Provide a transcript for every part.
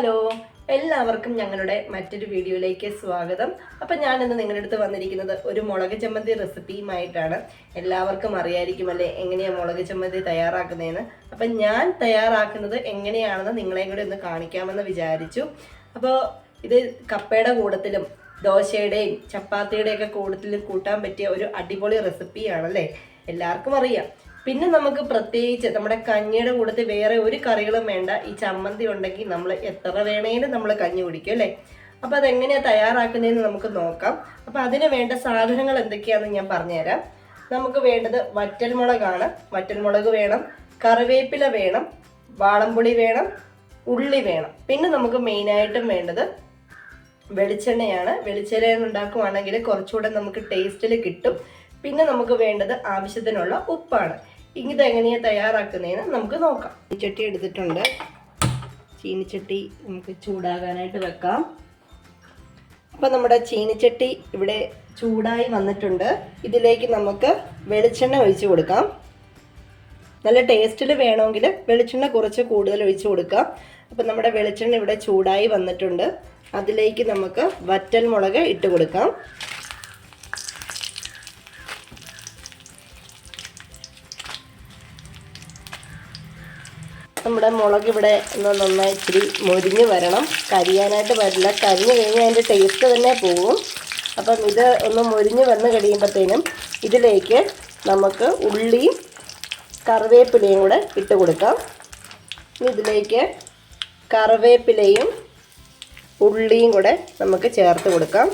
Hello എല്ലാവർക്കും ഞങ്ങളുടെ മറ്റൊരു വീഡിയോയിലേക്ക് സ്വാഗതം. അപ്പം ഇന്ന് നിങ്ങളുടെ അടുത്ത് വന്നിരിക്കുന്നത് ഒരു മുളക് ചമ്മന്തി റെസിപ്പിയുമായിട്ടാണ്. എല്ലാവർക്കും അറിയായിരിക്കുമല്ലേ എങ്ങനെയാണ് മുളക് ചമ്മന്തി തയ്യാറാക്കുന്നതെന്ന്. അപ്പം ഞാൻ തയ്യാറാക്കുന്നത് എങ്ങനെയാണെന്ന് നിങ്ങളെയും കൂടി ഒന്ന് കാണിക്കാമെന്ന് വിചാരിച്ചു. അപ്പോൾ ഇത് കപ്പയുടെ കൂടത്തിലും ദോശയുടെയും ചപ്പാത്തിയുടെയൊക്കെ കൂടത്തിലും കൂട്ടാൻ പറ്റിയ ഒരു അടിപൊളി റെസിപ്പിയാണല്ലേ? എല്ലാവർക്കും അറിയാം. പിന്നെ നമുക്ക് പ്രത്യേകിച്ച് നമ്മുടെ കഞ്ഞിയുടെ കൂടത്തിൽ വേറെ ഒരു കറികളും വേണ്ട. ഈ ചമ്മന്തി ഉണ്ടെങ്കിൽ നമ്മൾ എത്ര വേണേലും നമ്മൾ കഞ്ഞി കുടിക്കും അല്ലേ? അപ്പം അതെങ്ങനെയാണ് തയ്യാറാക്കുന്നതെന്ന് നമുക്ക് നോക്കാം. അപ്പം അതിന് വേണ്ട സാധനങ്ങൾ എന്തൊക്കെയാണെന്ന് ഞാൻ പറഞ്ഞുതരാം. നമുക്ക് വേണ്ടത് വറ്റൽമുളകാണ്. വറ്റൽമുളക് വേണം കറിവേപ്പില വേണം വാളംപുളി വേണം ഉള്ളി വേണം. പിന്നെ നമുക്ക് മെയിനായിട്ടും വേണ്ടത് വെളിച്ചെണ്ണയാണ്. വെളിച്ചെണ്ണ ഉണ്ടാക്കുവാണെങ്കിൽ കുറച്ചുകൂടെ നമുക്ക് ടേസ്റ്റിൽ കിട്ടും. പിന്നെ നമുക്ക് വേണ്ടത് ആവശ്യത്തിനുള്ള ഉപ്പാണ്. ഇത് എങ്ങനെയാണ് തയ്യാറാക്കുന്നതെന്ന് നമുക്ക് നോക്കാം. ചീനിച്ചട്ടി എടുത്തിട്ടുണ്ട്. ചീനിച്ചട്ടി നമുക്ക് ചൂടാകാനായിട്ട് വെക്കാം. അപ്പം നമ്മുടെ ചീനിച്ചട്ടി ഇവിടെ ചൂടായി വന്നിട്ടുണ്ട്. ഇതിലേക്ക് നമുക്ക് വെളിച്ചെണ്ണ ഒഴിച്ചു കൊടുക്കാം. നല്ല ടേസ്റ്റിൽ വേണമെങ്കിൽ വെളിച്ചെണ്ണ കുറച്ച് കൂടുതൽ ഒഴിച്ചു കൊടുക്കാം. അപ്പം നമ്മുടെ വെളിച്ചെണ്ണ ഇവിടെ ചൂടായി വന്നിട്ടുണ്ട്. അതിലേക്ക് നമുക്ക് വറ്റൽ മുളക് ഇട്ട് കൊടുക്കാം. നമ്മുടെ മുളക് ഇവിടെ ഒന്ന് നന്നായി ഇച്ചിരി മൊരിഞ്ഞ് വരണം. കരിയാനായിട്ട് വരില്ല കരിഞ്ഞു കഴിഞ്ഞാൽ അതിന്റെ ടേസ്റ്റ് തന്നെ പോകും. അപ്പം ഇത് ഒന്ന് മൊരിഞ്ഞ് വന്ന് കഴിയുമ്പോഴത്തേനും ഇതിലേക്ക് നമുക്ക് ഉള്ളിയും കറിവേപ്പിലയും കൂടെ ഇട്ട് കൊടുക്കാം. ഇതിലേക്ക് കറിവേപ്പിലയും ഉള്ളിയും കൂടെ നമുക്ക് ചേർത്ത് കൊടുക്കാം.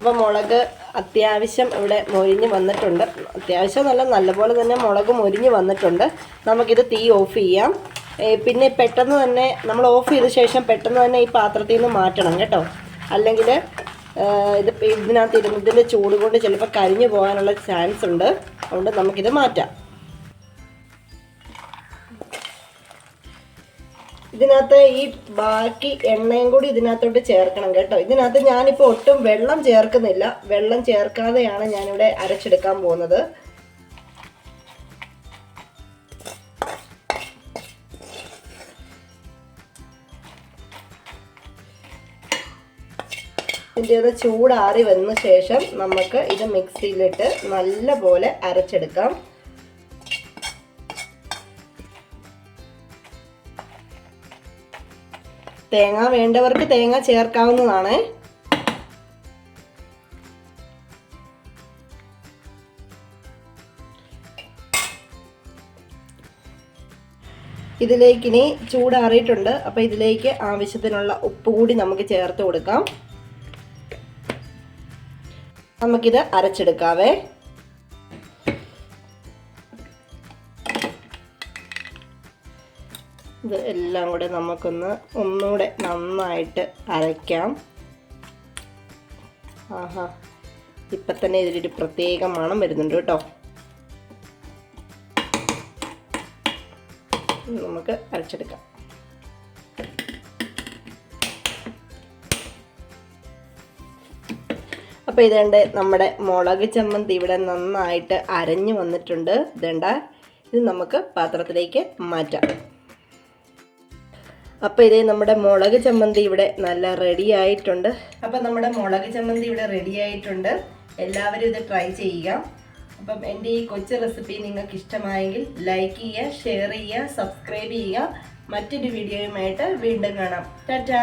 അപ്പോൾ മുളക് അത്യാവശ്യം ഇവിടെ മൊരിഞ്ഞ് വന്നിട്ടുണ്ട്. അത്യാവശ്യം നല്ല നല്ലപോലെ തന്നെ മുളക് മൊരിഞ്ഞ് വന്നിട്ടുണ്ട്. നമുക്കിത് തീ ഓഫ് ചെയ്യാം. പിന്നെ പെട്ടെന്ന് തന്നെ നമ്മൾ ഓഫ് ചെയ്ത ശേഷം പെട്ടെന്ന് തന്നെ ഈ പാത്രത്തിൽ നിന്ന് മാറ്റണം കേട്ടോ. അല്ലെങ്കിൽ ഇത് ഇതിനകത്ത് ഇരുന്നതിന്റെ ചൂട് കൊണ്ട് ചിലപ്പോൾ കരിഞ്ഞു പോകാനുള്ള ചാൻസ് ഉണ്ട്. അതുകൊണ്ട് നമുക്കിത് മാറ്റാം. ഇതിനകത്ത് ഈ ബാക്കി എണ്ണയും കൂടി ഇതിനകത്തോട്ട് ചേർക്കണം കേട്ടോ. ഇതിനകത്ത് ഞാനിപ്പോൾ ഒട്ടും വെള്ളം ചേർക്കുന്നില്ല. വെള്ളം ചേർക്കാതെയാണ് ഞാനിവിടെ അരച്ചെടുക്കാൻ പോകുന്നത്. ഇതിന്റെ ചൂടാറി വന്ന ശേഷം നമുക്ക് ഇത് മിക്സിയിലിട്ട് നല്ല പോലെ അരച്ചെടുക്കാം. തേങ്ങ വേണ്ടവർക്ക് തേങ്ങ ചേർക്കാവുന്നതാണ്. ഇതിലേക്ക് ഇനി ചൂടാറിയിട്ടുണ്ട്. അപ്പോൾ ഇതിലേക്ക് ആവശ്യത്തിനുള്ള ഉപ്പ് കൂടി നമുക്ക് ചേർത്ത് കൊടുക്കാം. നമുക്കിത് അരച്ചെടുക്കാവേ. ഇത് എല്ലാം കൂടെ നമുക്കൊന്ന് ഒന്നുകൂടെ നന്നായിട്ട് അരയ്ക്കാം. ആഹാ. ഇപ്പം തന്നെ ഇതിലൊരു പ്രത്യേക മണം വരുന്നുണ്ട് കേട്ടോ. നമുക്ക് അരച്ചെടുക്കാം. അപ്പോൾ ഇതേണ്ട നമ്മുടെ മുളക് ചമ്മന്തി ഇവിടെ നന്നായിട്ട് അരഞ്ഞു വന്നിട്ടുണ്ട്. ഇതേണ്ട ഇത് നമുക്ക് പാത്രത്തിലേക്ക് മാറ്റാം. അപ്പോൾ ഇതേ നമ്മുടെ മുളക് ചമ്മന്തി ഇവിടെ നല്ല റെഡി ആയിട്ടുണ്ട്. അപ്പം നമ്മുടെ മുളക് ചമ്മന്തി ഇവിടെ റെഡി ആയിട്ടുണ്ട്. എല്ലാവരും ഇത് ട്രൈ ചെയ്യുക. അപ്പം എന്റെ ഈ കൊച്ചു റെസിപ്പി നിങ്ങൾക്ക് ഇഷ്ടമായെങ്കിൽ ലൈക്ക് ചെയ്യുക ഷെയർ ചെയ്യുക സബ്സ്ക്രൈബ് ചെയ്യുക. മറ്റൊരു വീഡിയോയുമായിട്ട് വീണ്ടും കാണാം. ടാറ്റാ!